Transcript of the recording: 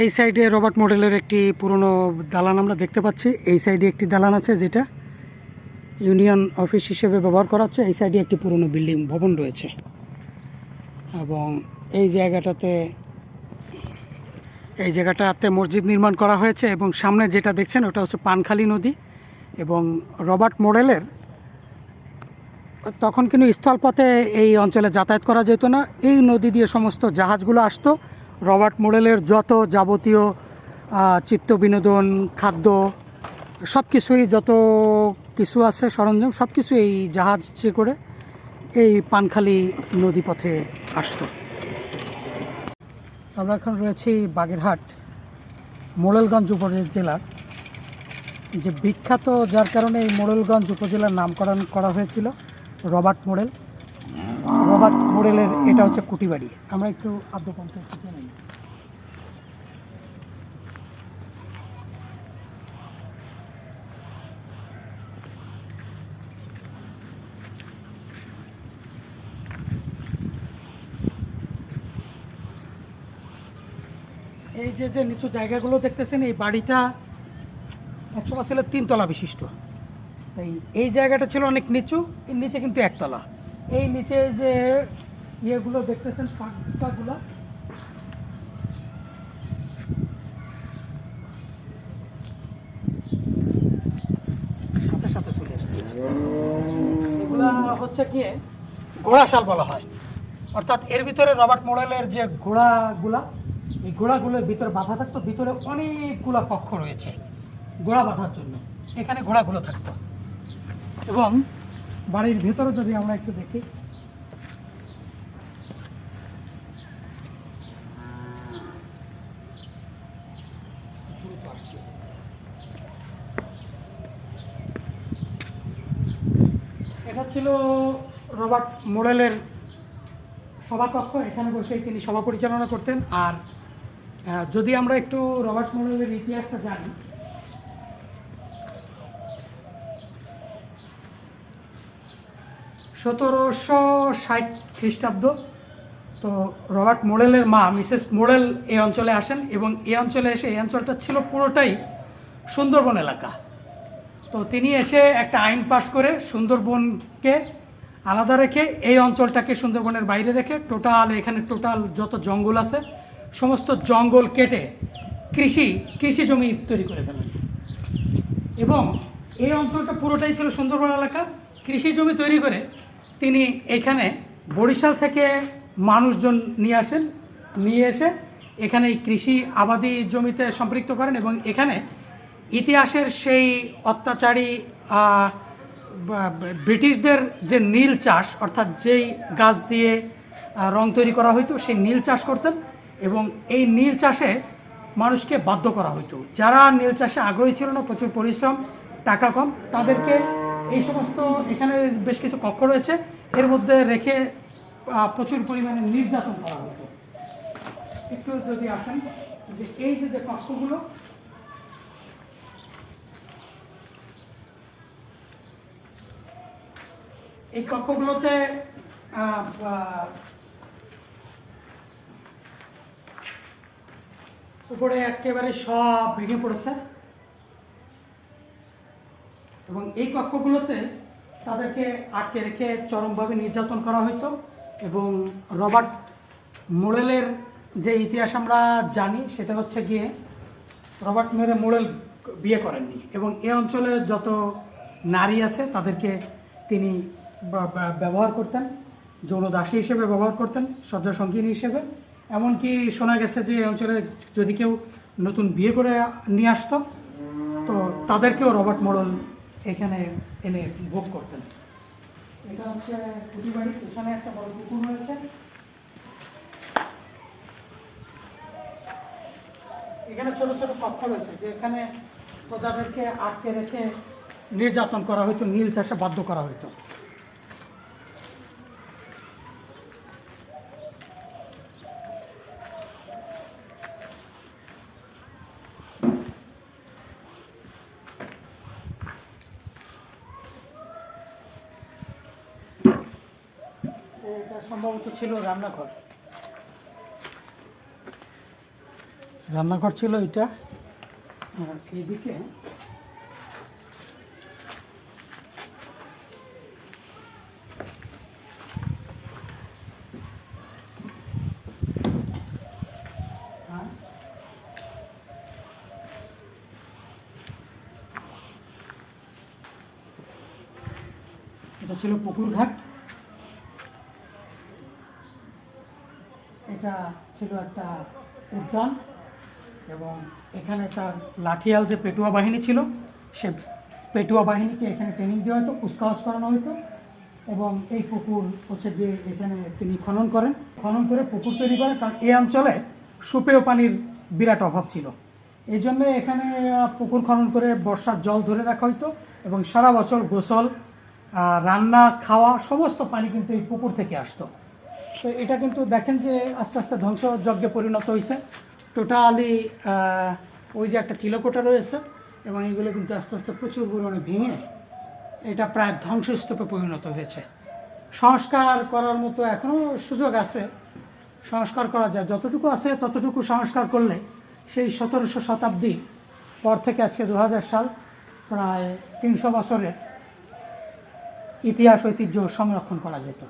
এই সাইডে রবার্ট মডেলের একটি পুরনো দালান আমরা দেখতে পাচ্ছি। এই সাইডে একটি দালান আছে যেটা ইউনিয়ন অফিস হিসেবে ব্যবহার করা হচ্ছে। এই সাইডে একটি পুরনো বিল্ডিং ভবন রয়েছে। এবং এই জায়গাটাতে এই জায়গাটাতে মসজিদ নির্মাণ করা হয়েছে এবং সামনে যেটা দেখছেন ওটা হচ্ছে পানখালী নদী। এবং রবার্ট মডেলের তখন কিন্তু স্থলপথে এই অঞ্চলে যাতায়াত করা যেত না। এই নদী দিয়ে সমস্ত জাহাজগুলো আসতো। রবার্ট মডেলের যত যাবতীয় চিত্ত বিনোদন, খাদ্য সব কিছুই যত কিছু আছে, সরঞ্জাম সব কিছু এই জাহাজে করে এই পানখালী নদীপথে আসতো। আমরা এখন রয়েছি বাগেরহাট মোড়েলগঞ্জ উপজেলার যে বিখ্যাত, যার কারণে এই মোড়েলগঞ্জ উপজেলার নামকরণ করা হয়েছিল রবার্ট মোড়েল রবার্ট মোড়েলের এটা হচ্ছে কুটিবাড়ি। আমরা একটু নিই এই যে যে নিচু জায়গাগুলো দেখতেছেন, এই বাড়িটা একসময় ছিল তিনতলা বিশিষ্ট। এই এই জায়গাটা ছিল অনেক নিচু, এর নিচে কিন্তু একতলা। এই নিচে যে ইয়েগুলো দেখতেছেন, ফাঁকগুলো। সাথে সাথে চলে এগুলা হচ্ছে কি? ঘোড়াশাল বলা হয়। অর্থাৎ এর ভিতরে রবার্ট মডেলের যে ঘোড়াগুলা, এই ঘোড়াগুলোর ভিতরে বাঁধা থাকতো, ভিতরে অনেকগুলা কক্ষ রয়েছে ঘোড়া বাঁধার জন্য। এখানে ঘোড়াগুলো থাকতো। এবং বাড়ির ভেতরে যদি আমরা একটু দেখি। এটা ছিল রবার্ট মোডেলের সভাকক্ষ। এখানে বসে তিনি সভা পরিচালনা করতেন। আর যদি আমরা একটু রবার্ট মোডেলের ইতিহাসটা জানি সতেরোশো ষাট খ্রিস্টাব্দ। তো রবার্ট মোডেলের মা, মিসেস মোডেল এই অঞ্চলে আসেন এবং এই অঞ্চলে এসে এই অঞ্চলটা ছিল পুরোটাই সুন্দরবন এলাকা। তো তিনি এসে একটা আইন পাশ করে সুন্দরবনকে আলাদা রেখে এই অঞ্চলটাকে সুন্দরবনের বাইরে রেখে টোটাল, এখানে টোটাল যত জঙ্গল আছে, সমস্ত জঙ্গল কেটে কৃষি কৃষি জমি তৈরি করে ফেলেন। এবং এই অঞ্চলটা পুরোটাই ছিল সুন্দরবন এলাকা। কৃষি জমি তৈরি করে তিনি এখানে বরিশাল থেকে মানুষজন নিয়ে আসেন, নিয়ে এসে এখানে কৃষি আবাদি জমিতে সম্পৃক্ত করেন এবং এখানে ইতিহাসের সেই অত্যাচারী ব্রিটিশদের যে নীল চাষ, অর্থাৎ যেই গাছ দিয়ে রং তৈরি করা হইতো, সেই নীল চাষ করতেন এবং এই নীল চাষে মানুষকে বাধ্য করা হইতো। যারা নীল চাষে আগ্রহী ছিল না, প্রচুর পরিশ্রম, টাকা কম, তাদেরকে এই সমস্ত এখানে বেশ কিছু কক্ষ রয়েছে। এর মধ্যে রেখে প্রচুর পরিমাণে নির্যাতন করা হতো একটু যদি আসেন, যে এই যে কক্ষগুলো, এই কক্ষগুলোতে উপরে একেবারে সব ভেঙে পড়েছে। এবং এই কক্ষগুলোতে তাদেরকে আটকে রেখে চরমভাবে নির্যাতন করা হতো এবং রবার্ট মোড়েলের যে ইতিহাস আমরা জানি, সেটা হচ্ছে গিয়ে রবার্ট মেরে মোড়েল বিয়ে করেননি এবং এ অঞ্চলে যত নারী আছে, তাদেরকে তিনি ব্যবহার করতেন, যৌন দাসী হিসেবে ব্যবহার করতেন শয্যা সঙ্গিনী হিসেবে। এমনকি শোনা গেছে যে এই অঞ্চলে যদি কেউ নতুন বিয়ে করে নিয়ে আসতো, তো তাদেরকেও রবার্ট মোড়ল এখানে এনে ভোগ করতেন। এটা হচ্ছে কুটি বাড়ি পেছনে একটা বড় পুকুর রয়েছে। এখানে ছোট ছোট কক্ষ রয়েছে যে এখানে প্রজাদেরকে আটকে রেখে নির্যাতন করা হতো নীল চাষে বাধ্য করা হতো এটা সম্ভবত ছিল রান্নাঘর রান্নাঘর ছিল এটা এদিকে। এটা ছিল পুকুর ঘাট এটা ছিল একটা উদ্যান এবং এখানে তার লাঠিয়াল যে পেটুয়া বাহিনী ছিল, সে পেটুয়া বাহিনীকে এখানে ট্রেনিং দেওয়া হতো কুচকাওয়াজ করানো হতো এবং এই পুকুর হচ্ছে যে এখানে তিনি খনন করেন। খনন করে পুকুর তৈরি করেন কারণ এই অঞ্চলে সুপেয় পানির বিরাট অভাব ছিল। এই জন্য এখানে পুকুর খনন করে বর্ষার জল ধরে রাখা হতো এবং সারা বছর গোসল রান্না, খাওয়া, সমস্ত পানি কিন্তু এই পুকুর থেকে আসতো। তো এটা কিন্তু দেখেন যে আস্তে আস্তে ধ্বংসযজ্ঞে পরিণত হয়েছে টোটালি ওই যে একটা চিলকোটা রয়েছে এবং এগুলো কিন্তু আস্তে আস্তে প্রচুর পরিমাণে ভেঙে এটা প্রায় ধ্বংসস্তূপে পরিণত হয়েছে। সংস্কার করার মতো এখনও সুযোগ আছে। সংস্কার করা যায়। যতটুকু আছে ততটুকু সংস্কার করলে সেই সতেরোশো শতাব্দীর পর থেকে আজকে দু হাজার সাল প্রায় তিনশো বছরের ইতিহাস ঐতিহ্য সংরক্ষণ করা যেত।